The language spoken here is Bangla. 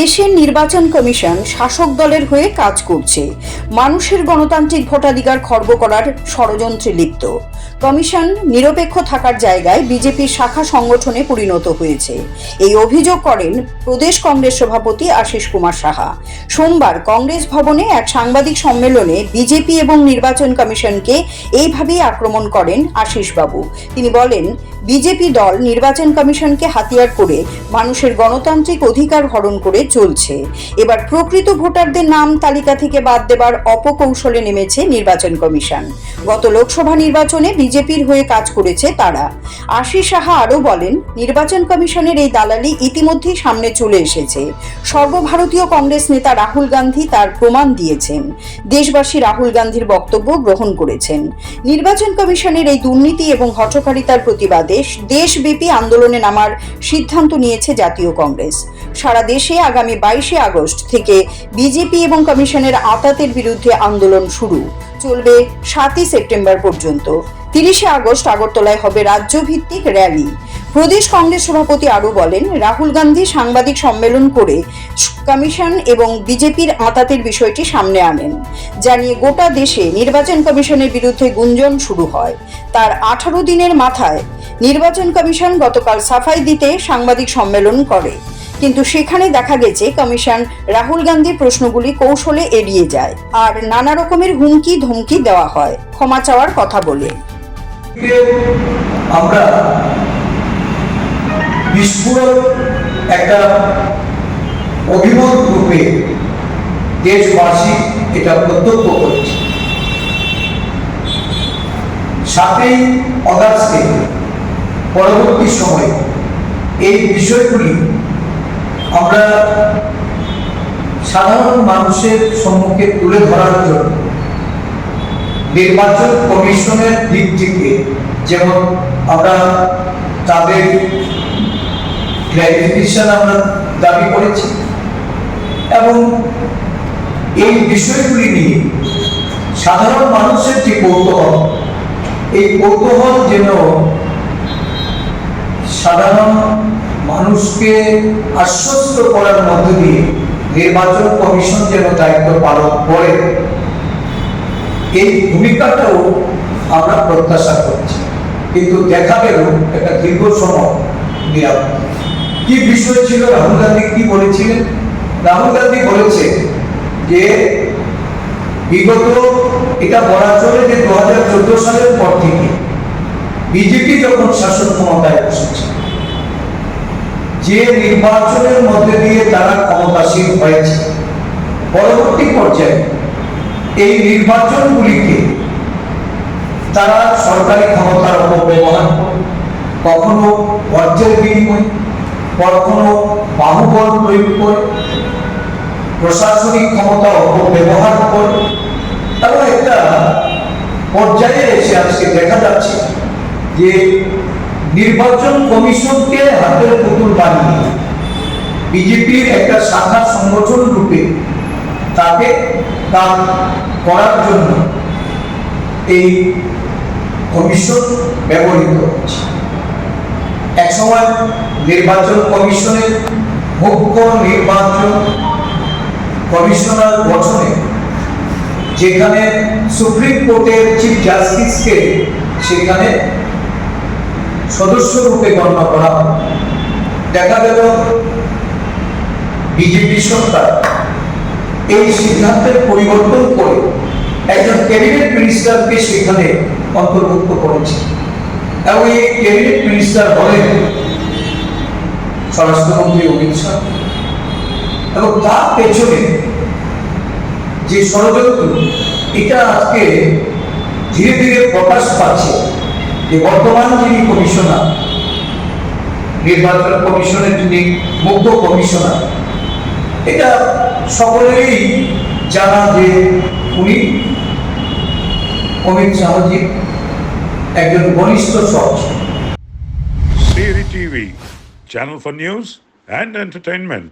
দেশের নির্বাচন কমিশন শাসক দলের হয়ে কাজ করছে। মানুষের গণতান্ত্রিক ভোটাধিকার খর্ব করার ষড়যন্ত্রে লিপ্ত। কমিশন নিরপেক্ষ থাকার জায়গায় বিজেপির শাখা সংগঠনে পরিণত হয়েছে। এই অভিযোগ করেন প্রদেশ কংগ্রেস সভাপতি আশিস কুমার সাহা। সোমবার কংগ্রেস ভবনে এক সাংবাদিক সম্মেলনে বিজেপি এবং নির্বাচন কমিশনকে এইভাবেই আক্রমণ করেন আশিস বাবু। তিনি বলেন, বিজেপি দল নির্বাচন কমিশনকে হাতিয়ার করে মানুষের গণতান্ত্রিক অধিকার হরণ করে চলছে। এবার প্রকৃত ভোটারদের নাম তালিকা থেকে বাদ দেবার অপকৌশলে নেমেছে নির্বাচন কমিশন। গত লোকসভা নির্বাচনে বিজেপির হয়ে কাজ করেছে তারা। আশিস সাহা আরও বলেন, নির্বাচন কমিশনের এই দালালি ইতিমধ্যেই সামনে চলে এসেছে। সর্বভারতীয় কংগ্রেস নেতা রাহুল গান্ধী তার প্রমাণ দিয়েছেন। দেশবাসী রাহুল গান্ধীর বক্তব্য গ্রহণ করেছেন। নির্বাচন কমিশনের এই দুর্নীতি এবং হঠকারিতার প্রতিবাদে দেশব্যাপী আন্দোলনে নামার সিদ্ধান্ত নিয়েছে জাতীয় কংগ্রেস। সারা দেশে আগামী বাইশে আগস্ট থেকে বিজেপি এবং কমিশনের আতাতের বিরুদ্ধে আন্দোলন শুরু। চলবে সাতই সেপ্টেম্বর পর্যন্ত। তিরিশে আগস্ট আগরতলায় হবে রাজ্যভিত্তিক র্যালি। প্রদেশ কংগ্রেস সভাপতি আরও বলেন, রাহুল গান্ধী সাংবাদিক সম্মেলন করে কমিশন এবং বিজেপির আঁতাতের বিষয়টি সামনে আনেন। জানিয়ে গোটা দেশে নির্বাচন কমিশনের বিরুদ্ধে গুঞ্জন শুরু হয়। তার আঠারো দিনের মাথায় নির্বাচন কমিশন গতকাল সাফাই দিতে সাংবাদিক সম্মেলন করে। কিন্তু সেখানে দেখা গেছে কমিশন রাহুল গান্ধীর প্রশ্নগুলি কৌশলে এড়িয়ে যায় আর নানা রকমের হুমকি ধমকি দেওয়া হয়। ক্ষমা চাওয়ার কথা বলে। আমরা বিস্ফোরক একটা অভিমত রূপে দেশবাসী এটা প্রত্যক্ষ করছে। সাতই অগাস্টে পরবর্তী সময়ে এই বিষয়গুলি আমরা সাধারণ মানুষের সম্মুখে তুলে ধরার জন্য নির্বাচন কমিশনের দিক থেকে যেমন আমরা তাদের ক্লারিফিকেশন আমরা দাবি করেছি এবং এই বিষয়গুলি নিয়ে সাধারণ মানুষের যে কৌতূহল, এই কৌতূহল যেন সাধারণ মানুষকে আশ্বস্ত করার মধ্য দিয়ে নির্বাচন কমিশন যেন দায়িত্ব পালন করে। এই ভূমিকাটাও আমরা প্রত্যাশা করছি। কিন্তু দেখা গেল একটা দীর্ঘ সময় কি বিষয় ছিল? রাহুল গান্ধী কি বলেছিলেন? রাহুল গান্ধী বলেছে যে, বিগত এটা বলা চলে যে দু সালের পর থেকে বিজেপি যখন শাসন ক্ষমতায় বসেছে যে নির্বাচনের মধ্যে দিয়ে তারা ক্ষমতাসীন হয়েছে। পরবর্তী পর্যায়ে এই নির্বাচনগুলিকে তারা সরকারি ক্ষমতার অপব্যবহার কখনো অর্জের বিনিময়, কখনো বাহুবল প্রয়োগ করে, প্রশাসনিক ক্ষমতা অপব্যবহার করে। এবং একটা পর্যায়ে এসে আজকে দেখা যাচ্ছে যে নির্বাচন কমিশনকে হাতের পুতুল বানিয়ে বিজেপির একটা শাখা সংগঠন রূপে তাকে কাজ করার জন্য এই কমিশন ব্যবহৃত হচ্ছে। একসময় নির্বাচন কমিশনের মুখ্য নির্বাচন কমিশনার গঠনে যেখানে সুপ্রিম কোর্টের চিফ জাস্টিসকে সেখানে সদস্য রূপে গণ্য করা দেখা গেল, বিজেপি সরকার এই সিদ্ধান্তের পরিবর্তন করে একজন ক্যাবিনেট মিনিস্টারকে সেখানে অন্তর্ভুক্ত করেছে। এবং এই ক্যাবিনেট মিনিস্টার হলেন স্বরাষ্ট্রমন্ত্রী অমিত শাহ। এবং তার পেছনে যে ষড়যন্ত্র, এটা আজকে ধীরে ধীরে প্রকাশ পাচ্ছে। যে বর্তমান যিনি কমিশনার নির্বাচন কমিশনের যিনি মুখ্য কমিশনার এটা সকলেরই জানা যে উনি অমিত শাহজি একজন ঘনিষ্ঠ Siri TV, channel for news and entertainment.